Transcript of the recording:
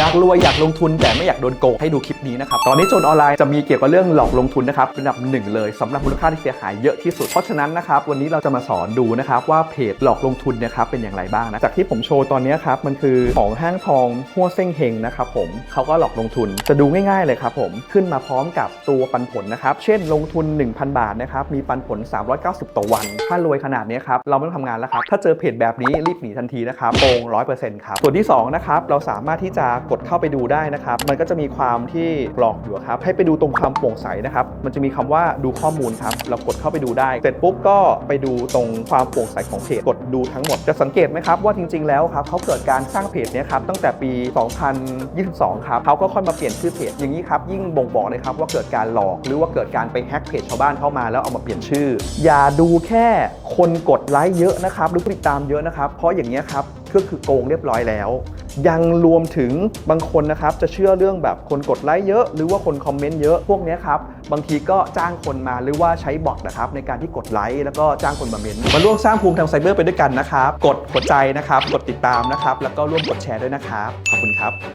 อยากรวยอยากลงทุนแต่ไม่อยากโดนโกงให้ดูคลิปนี้นะครับ ตอนนี้โจรออนไลน์จะมีเกี่ยวกับเรื่องหลอกลงทุนนะครับเป็นอันดับหนึ่งเลยสำหรับมูลค่าที่เสียหายเยอะที่สุด เพราะฉะนั้นนะครับวันนี้เราจะมาสอนดูนะครับว่าเพจหลอกลงทุนนะครับเป็นอย่างไรบ้างนะ จากที่ผมโชว์ตอนนี้ครับมันคือของห้างทองหัวเซ้งเฮงนะครับผมเขาก็หลอกลงทุนจะดูง่าย ๆเลยครับผมขึ้นมาพร้อมกับตัวปันผลนะครับเช่นลงทุน 1,000 บาทนะครับมีปันผล 390 ต่อวัน ถ้ารวยขนาดนี้ครับเราไม่ต้องทำงานแล้วครับถ้าเจอเพจแบบนี้รีบหนีทันทีนะครับโกง100%ครับส่วนที่สองนะครับเราสามารถที่จะกดเข้าไปดูได้นะครับ มันก็จะมีความที่กรอกอยู่ครับ ให้ไปดูตรงความโปร่งใสนะครับ มันจะมีคำว่าดูข้อมูลครับ เรากดเข้าไปดูได้ เสร็จปุ๊บก็ไปดูตรงความโปร่งใสของเพจ กดดูทั้งหมด จะสังเกตไหมครับว่าจริง ๆ แล้วครับเขาเกิดการสร้างเพจเนี้ยครับตั้งแต่ปี 2022 ครับเขาก็ค่อยมาเปลี่ยนชื่อเพจ อย่างนี้ครับยิ่งบ่งบอกเลยครับว่าเกิดการหลอก หรือว่าเกิดการไปแฮ็กเพจชาวบ้านเข้ามาแล้วเอามาเปลี่ยนชื่อ อย่าดูแค่คนกดไลค์เยอะนะครับหรือติดตามเยอะนะครับ เพราะอย่างนี้ครับก็คือโกงเรียบร้อยแล้ว ยังรวมถึงบางคนนะครับจะเชื่อเรื่องแบบคนกดไลค์เยอะ หรือว่าคนคอมเมนต์เยอะพวกนี้ครับบางทีก็จ้างคนมาหรือว่าใช้บอทนะครับในการที่กดไลค์แล้วก็จ้างคนมาเมนต์มาร่วมสร้างภูมิทางไซเบอร์ไปด้วยกันนะครับกดหัวใจนะครับกดติดตามนะครับแล้วก็ร่วมกดแชร์ด้วยนะครับขอบคุณครับ